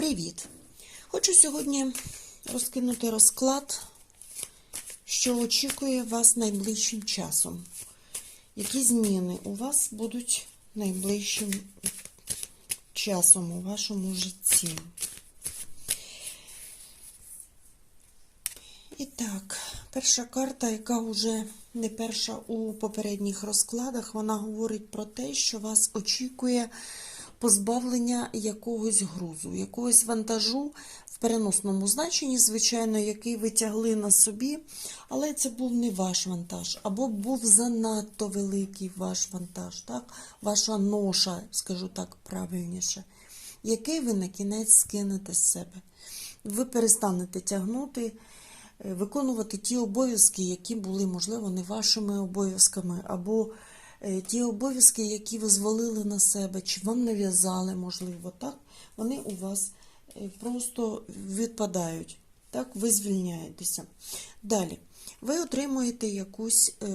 Привіт! Хочу сьогодні розкинути розклад, що очікує вас найближчим часом. Які зміни у вас будуть найближчим часом у вашому житті? І так, перша карта, яка вже не перша у попередніх розкладах, вона говорить про те, що вас очікує позбавлення якогось грузу, якогось вантажу в переносному значенні, звичайно, який ви тягли на собі, але це був не ваш вантаж, або був занадто великий ваш вантаж, так? ваша ноша, скажу так правильніше, який ви на кінець скинете з себе. Ви перестанете тягнути е, виконувати ті обов'язки, які були, можливо, не вашими обов'язками, або ті обов'язки, які ви звалили на себе, чи вам нав'язали, можливо, так, вони у вас е, просто відпадають. Так, ви звільняєтеся. Далі, ви отримуєте якусь, е,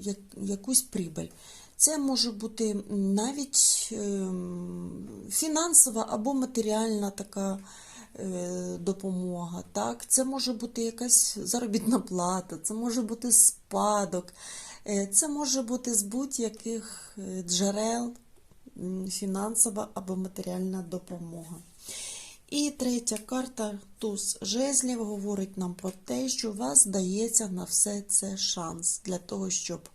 як, якусь прибыль. Це може бути навіть е, фінансова або матеріальна така е, допомога. Так? Це може бути якась заробітна плата, це може бути спадок, е, це може бути з будь-яких е, джерел фінансова або матеріальна допомога. І третя карта туз жезлів говорить нам про те, що у вас дається на все це шанс для того, щоб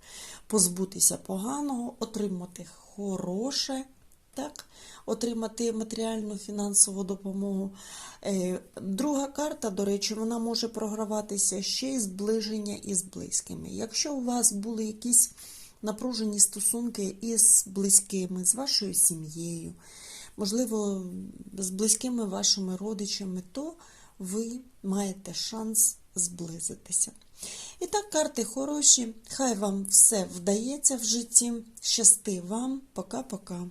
позбутися поганого, отримати хороше, так, отримати матеріальну фінансову допомогу. Е, Друга карта, до речі, вона може програватися ще й зближення із близькими. Якщо у вас були якісь напружені стосунки із близькими, з вашою сім'єю, можливо, з близькими вашими родичами, то ви маєте шанс зблизитися. І так, карти хороші. Хай вам все вдається в житті. Щасти вам. Пока-пока.